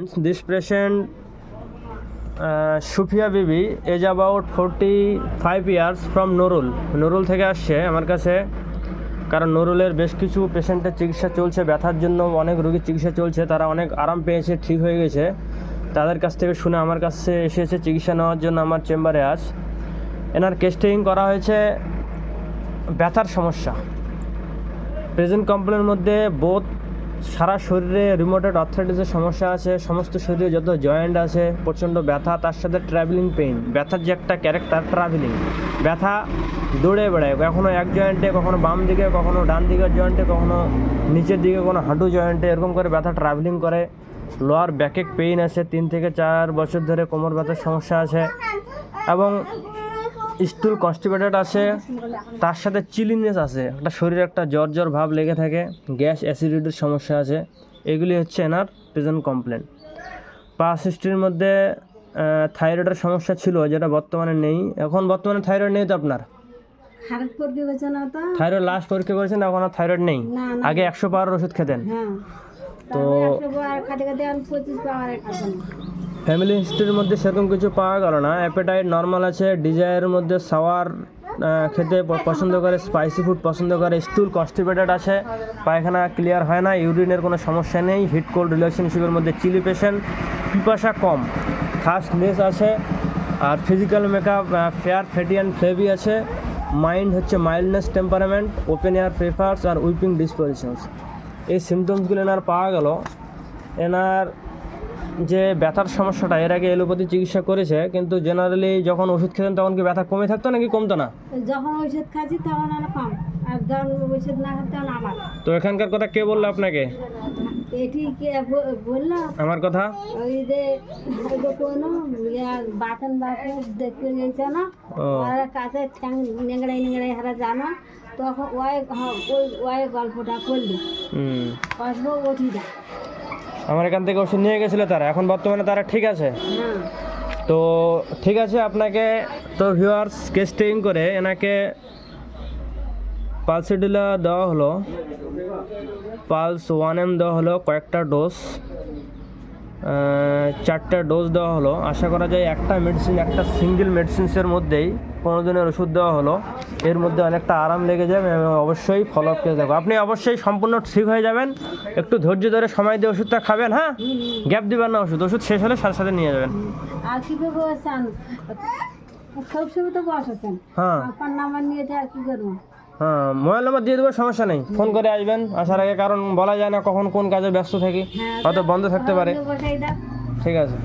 This patient, uh, Shufia Bibi, age about 45 years from Nurul. Nurul থেকে আসছে আমার কাছে কারণ নুরুলের বেশ কিছু পেশেন্টের চিকিৎসা চলছে ব্যথার জন্য অনেক রোগীর চিকিৎসা চলছে তারা অনেক আরাম পেয়েছে ঠিক হয়ে গেছে। তাদের কাছ থেকে শুনে আমার কাছে এসেছে চিকিৎসা নেওয়ার জন্য আমার চেম্বারে আজ। এনার কেস্টিং করা হয়েছে ব্যথার সমস্যা। প্রেজেন্ট কমপ্লেনের মধ্যে বোধ সারা শরীরে রিমোটেড অর্থাইটিসের সমস্যা আছে, সমস্ত শরীরে যত জয়েন্ট আছে, প্রচণ্ড ব্যথা, তার সাথে ট্রাভেলিং পেইন ব্যথার যে একটা ক্যারেক্টার ট্রাভেলিং ব্যথা দৌড়ে বেড়ায়। কখনো এক জয়েন্টে কখনো বাম দিকে, কখনো ডান দিকের জয়েন্টে কখনো নিচের দিকে কোনো হাঁটু জয়েন্টে এরকম করে ব্যথা ট্রাভেলিং করে। লোয়ার ব্যাকে পেইন আছে, তিন থেকে চার বছর ধরে কোমর ব্যথার সমস্যা আছে। এবং স্টুল কনস্টিপেটেড আছে তার সাথে চিলিনেস আছে একটা শরীরে একটা জ্বর জ্বর ভাব লেগে থাকে গ্যাস অ্যাসিডিটির সমস্যা আছে এগুলি হচ্ছে এনার প্রেজেন্ট কমপ্লেন পাস হিস্ট্রির মধ্যে থাইরয়েডের সমস্যা ছিল যেটা বর্তমানে নেই। এখন বর্তমানে থাইরয়েড নেই তো আপনার? থাইরয়েড লাস্ট পরীক্ষা করেছেন এখন আর থাইরয়েড নেই আগে একশো পাওয়ার ওষুধ খেতেন। হ্যাঁ। তো ফ্যামিলি হিস্ট্রির মধ্যে সেরকম কিছু পাওয়া গেল না। অ্যাপেটাইট নর্মাল আছে ডিজায়ারের মধ্যে সাওয়ার খেতে পছন্দ করে স্পাইসি ফুড পছন্দ করে স্টুল কনস্টিপেটেড আছে, পায়খানা ক্লিয়ার হয় না ইউরিনের কোনো সমস্যা নেই হিট কোল্ড রিলেশনশিপের মধ্যে চিলি পেশেন্ট পিপাসা কম ফার্স্ট লেস আছে, আর physical makeup fair fatty and flabby আছে মাইন্ড হচ্ছে mildness temperament open air prefers আর উইপিং ডিসপোজিশনস এই সিমটমসগুলো এনার পাওয়া গেল। এনার যে ব্যথার সমস্যাটা এর আগে এলোপ্যাথি চিকিৎসা করেছে কিন্তু জেনারেলি যখন ওষুধ খেতেন তখন কি ব্যথা কমে থাকতো নাকি কমতো না? যখন ওষুধ খাচ্ছি তখন আর কম আর যখন ওষুধ না তখন আবার। তো এখানকার কথা কে বলল আপনাকে? এটি কে বলল? আমার কথা? ওই যে কোনো বাতন বাপু দেখতে গেছে না? আর কাছে ঠ্যাং নেংড়াই নেংড়াই হারা জানো? তখন ওই হ্যাঁ, ওই ওই গল্পটা করলি। আসব ওঠি যা আমার এখান থেকে ওষুধ নিয়ে গেছিল তারা। এখন বর্তমানে তারা ঠিক আছে। তো ঠিক আছে, আপনাকে তো ভিউয়ার্স কেস্টিং করে এনাকে পালসিডিলা দেওয়া হলো। পালস ওয়ান এম দেওয়া হলো কয়েকটা ডোজ চারটা ডোজ দেওয়া হলো। আশা করা যায় একটা মেডিসিন একটা সিঙ্গেল মেডিসিনসের মধ্যেই পনেরো দিনের ওষুধ দেওয়া হলো। এর মধ্যে অনেকটা আরাম লেগে যাবে এবং অবশ্যই ফলো আপ করে দেখো। আপনি অবশ্যই সম্পূর্ণ ঠিক হয়ে যাবেন। একটু ধৈর্য ধরে সময় দিয়ে ওষুধটা খাবেন হ্যাঁ? গ্যাপ দিবেন না ওষুধ। ওষুধ শেষ হলে সাথে সাথে নিয়ে যাবেন। হ্যাঁ। হ্যাঁ মোবাইল নাম্বার দিয়ে দেবো সমস্যা নেই। ফোন করে আসবেন আসার আগে কারণ বলা যায় না কখন কোন কাজে ব্যস্ত থাকি হ্যাঁ হয়তো বন্ধ থাকতে পারে। ঠিক আছে।